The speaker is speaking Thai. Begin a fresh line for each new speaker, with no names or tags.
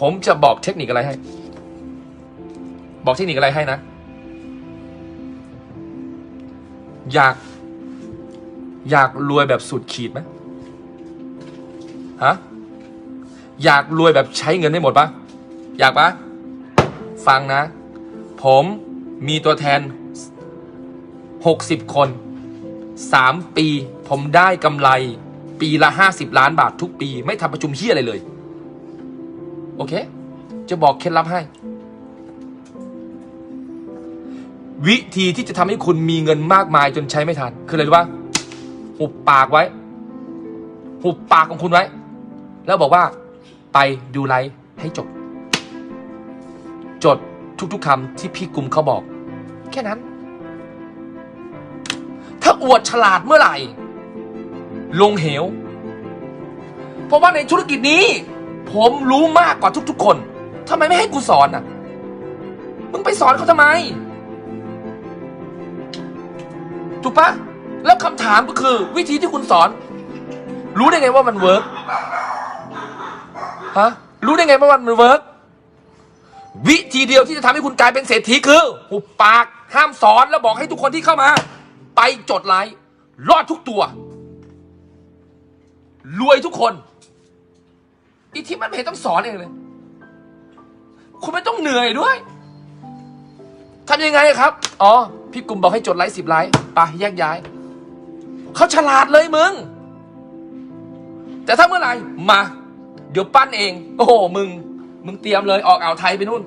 ผมจะบอกเทคนิคอะไรให้ บอกเทคนิคอะไรให้นะ อยาก อยากรวยแบบสุดขีดไหมฮะ อยากรวยแบบใช้เงินได้หมดปะอยากปะฟังนะ ผมมีตัวแทน 60 คน 3 ปี ผมได้กำไร ปีละ 50 ล้านบาททุกปี ไม่ทำประชุมเฮียอะไรเลย โอเค จะบอกเคล็ดลับให้ วิธีที่จะทำให้คุณมีเงินมากมายจนใช้ไม่ทัน คืออะไรรู้ปะหุบปากไว้ หุบปากของคุณไว้ แล้วบอกว่า ไปดูไลฟ์ให้จบ จดทุกๆคำที่พี่กุมเขาบอก แค่นั้น ถ้าอวดฉลาดเมื่อไหร่ ลงเหว เพราะว่าในธุรกิจนี้ ผมรู้มากกว่าทุก ๆ คนทำไมไม่ให้กูสอนอะ มึงไปสอนเขาทำไม ถูกปะแล้วคำถามก็คือ วิธีที่คุณสอน รู้ได้ไงว่ามันเวิร์กฮะ รู้ได้ไงว่ามันเวิร์กวิธีเดียวที่จะทำให้คุณกลายเป็นเศรษฐีคือหุบปากห้ามสอนแล้วบอกให้ทุกคนที่เข้ามา ไปจดไลค์รอดทุกตัว รวยทุกคน อีที่มันไม่เห็นต้องสอนเองเลย คุณไม่ต้องเหนื่อยด้วยทำยังไงครับ อ๋อ พี่กลุ่มบอกให้จดไลค์สิบไลค์ไปแยกย้าย เขาฉลาดเลยมึง แต่ถ้าเมื่อไหร่มา เดี๋ยวปั้นเอง โอ้โห มึง มึงเตรียมเลยออกอ่าวไทยไปนู่น